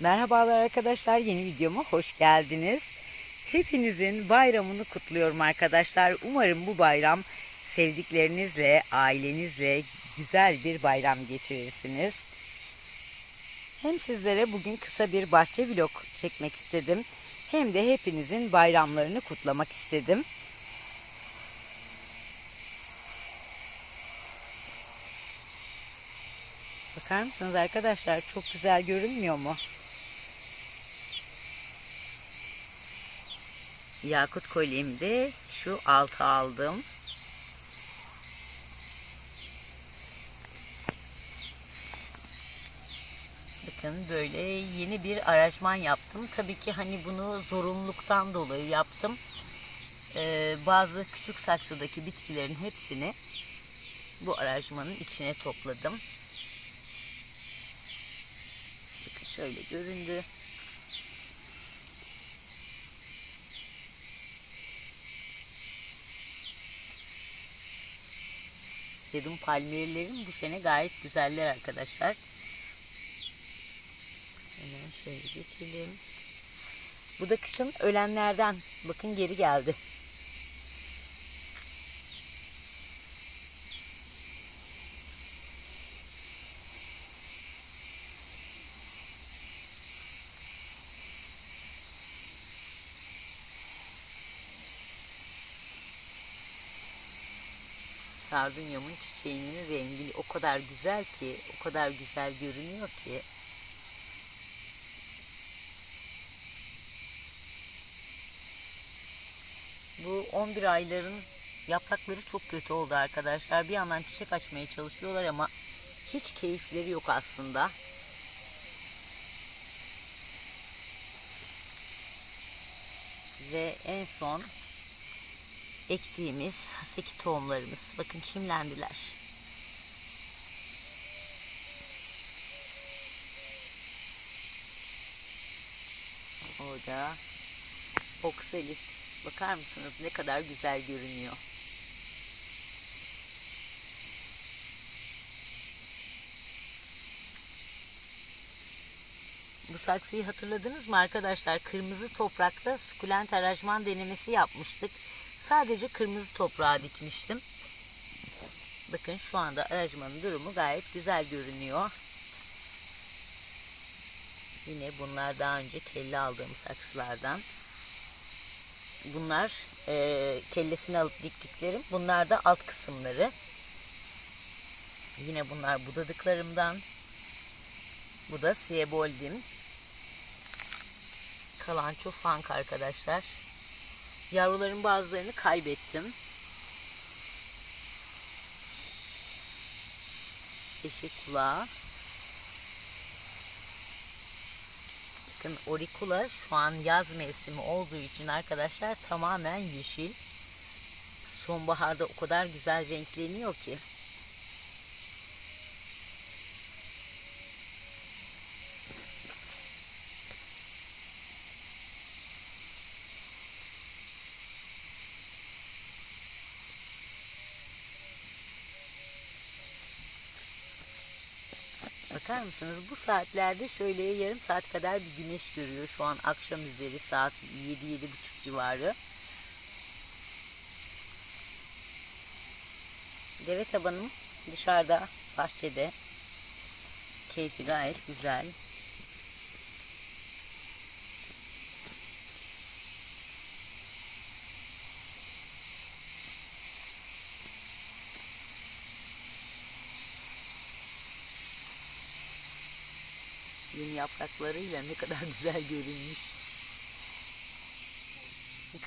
Merhabalar arkadaşlar yeni videoma hoş geldiniz. Hepinizin bayramını kutluyorum arkadaşlar. Umarım bu bayram sevdiklerinizle, ailenizle güzel bir bayram geçirirsiniz. Hem sizlere bugün kısa bir bahçe vlog çekmek istedim. Hem de hepinizin bayramlarını kutlamak istedim. Bakar mısınız arkadaşlar? Çok güzel görünmüyor mu? Yakut kolyemde şu altı aldım. Bakın böyle yeni bir aranjman yaptım. Tabii ki hani bunu zorunluluktan dolayı yaptım. Ee, bazı küçük saksıdaki bitkilerin hepsini bu aranjmanın içine topladım. Bakın şöyle göründü. Sedum palmiyelerim bu sene gayet güzeller arkadaşlar. Hemen şöyle geçelim. Bu da kışın ölenlerden. Bakın geri geldi. Sardunyamın çiçeğinin rengi o kadar güzel ki, o kadar güzel görünüyor ki. Bu 11 ayların yaprakları çok kötü oldu arkadaşlar. Bir yandan çiçek açmaya çalışıyorlar ama hiç keyifleri yok aslında. Ve en son ektiğimiz haseki tohumlarımız. Bakın çimlendiler. Orada oksalis. Bakar mısınız ne kadar güzel görünüyor. Bu saksıyı hatırladınız mı arkadaşlar? Kırmızı toprakta sukulent aranjman denemesi yapmıştık. Sadece kırmızı toprağa dikmiştim. Bakın şu anda aranjmanın durumu gayet güzel görünüyor. Yine bunlar daha önce kelle aldığım saksılardan. Bunlar e, kellesini alıp diktiklerim. Bunlar da alt kısımları. Yine bunlar budadıklarımdan. Bu da Sieboldim. Kalanço Funk arkadaşlar. Yavruların bazılarını kaybettim. Eşek kulağı. Bakın orikula şu an yaz mevsimi olduğu için arkadaşlar tamamen yeşil. Sonbaharda o kadar güzel renkleniyor ki. Bakar mısınız? Bu saatlerde şöyle yarım saat kadar bir güneş görüyor. Şu an akşam üzeri saat 7-7.30 civarı. Deve tabanım dışarıda bahçede. Keyfi gayet güzel. Yeni yapraklarıyla ne kadar güzel görünmüş.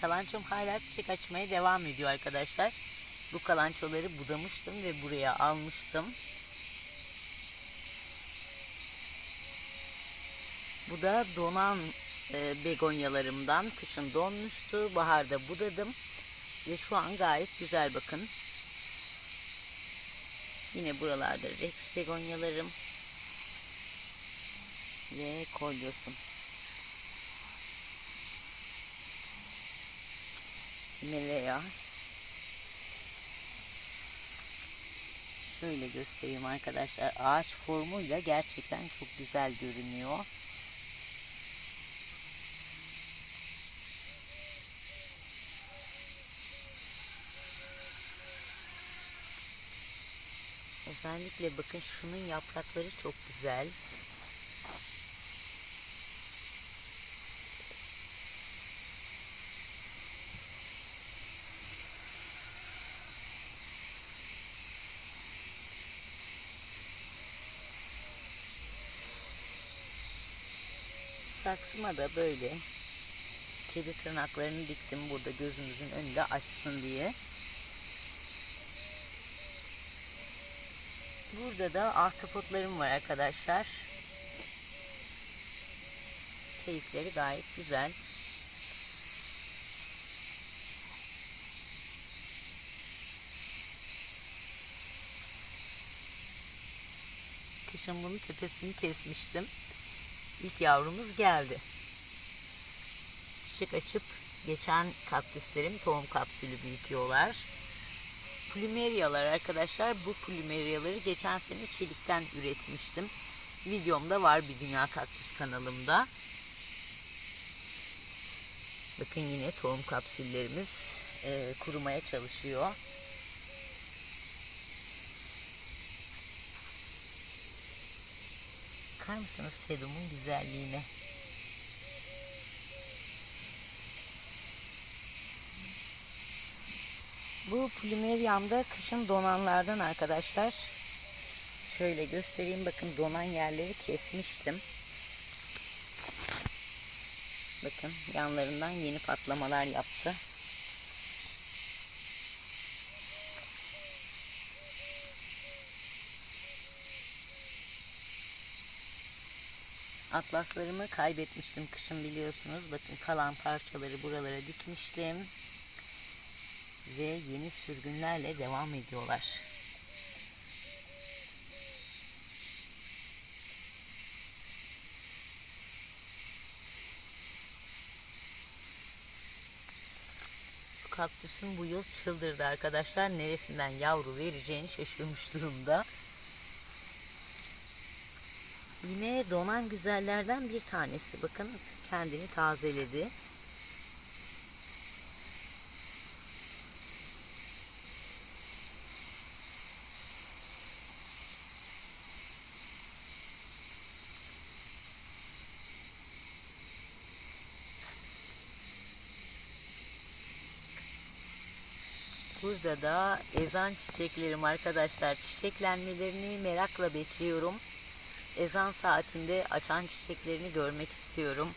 Kalançom hala çiçek açmaya devam ediyor arkadaşlar. Bu kalançoları budamıştım ve buraya almıştım. Bu da donan e, begonyalarımdan. Kışın donmuştu. Baharda budadım. Ve şu an gayet güzel bakın. Yine buralarda Rex begonyalarım ve koyuyorsun. Meleya. Şöyle göstereyim arkadaşlar. Ağaç formuyla gerçekten çok güzel görünüyor. Özellikle bakın şunun yaprakları çok güzel. Saksıma da böyle kedi tırnaklarını diktim burada gözümüzün önünde açsın diye. Burada da ahtapotlarım var arkadaşlar. Keyifleri gayet güzel. Kışın bunun tepesini kesmiştim. İlk yavrumuz geldi. Çiçek açıp geçen kaktüslerim tohum kapsülü büyütüyorlar. Plümeryalar arkadaşlar. Bu plümeryaları geçen sene çelikten üretmiştim. Videomda var bir Dünya Kaktüs kanalımda. Bakın yine tohum kapsüllerimiz e, kurumaya çalışıyor. Bakar mısınız sedumun güzelliğine? Bu plümeryamda kışın donanlardan arkadaşlar. Şöyle göstereyim bakın donan yerleri kesmiştim. Bakın yanlarından yeni patlamalar yaptı. Atlaslarımı kaybetmiştim kışın biliyorsunuz. Bakın kalan parçaları buralara dikmiştim. Ve yeni sürgünlerle devam ediyorlar. Kaktüsün bu yıl çıldırdı arkadaşlar. Neresinden yavru vereceğini şaşırmış durumda. Yine donan güzellerden bir tanesi. Bakın kendini tazeledi. Burada da ezan çiçeklerim arkadaşlar. Çiçeklenmelerini merakla bekliyorum. Ezan saatinde açan çiçeklerini görmek istiyorum.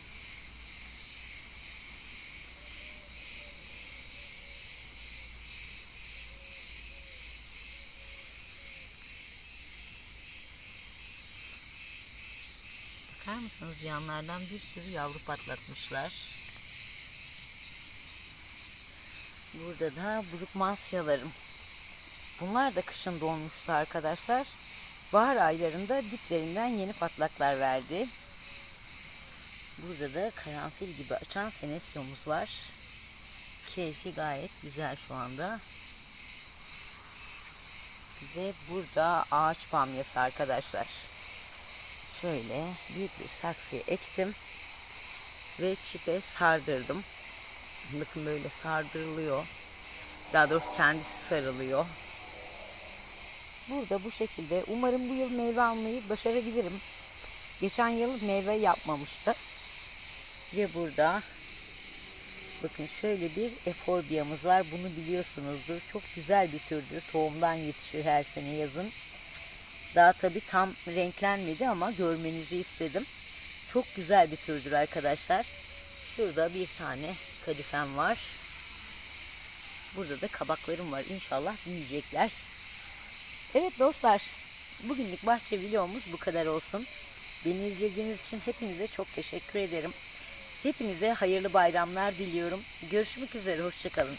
Bakar mısınız yanlardan bir sürü yavru patlatmışlar. Burada da burukmasyalarım. Bunlar da kışın donmuştu arkadaşlar. Bahar aylarında diplerinden yeni patlaklar verdi. Burada da karanfil gibi açan senesyomuz var. Keyfi gayet güzel şu anda. Ve burada ağaç bamyası arkadaşlar. Şöyle büyük bir saksıya ektim. Ve çipe sardırdım. Bakın böyle sardırılıyor. Daha doğrusu kendisi sarılıyor. Burada bu şekilde. Umarım bu yıl meyve almayı başarabilirim. Geçen yıl meyve yapmamıştı. Ve burada bakın şöyle bir eforbiyamız var. Bunu biliyorsunuzdur. Çok güzel bir türdür. Tohumdan yetişir her sene yazın. Daha tabi tam renklenmedi ama görmenizi istedim. Çok güzel bir türdür arkadaşlar. Şurada bir tane kadifem var. Burada da kabaklarım var. İnşallah büyüyecekler. Evet dostlar, bugünlük bahçe videomuz bu kadar olsun. Beni izlediğiniz için hepinize çok teşekkür ederim. Hepinize hayırlı bayramlar diliyorum. Görüşmek üzere, hoşçakalın.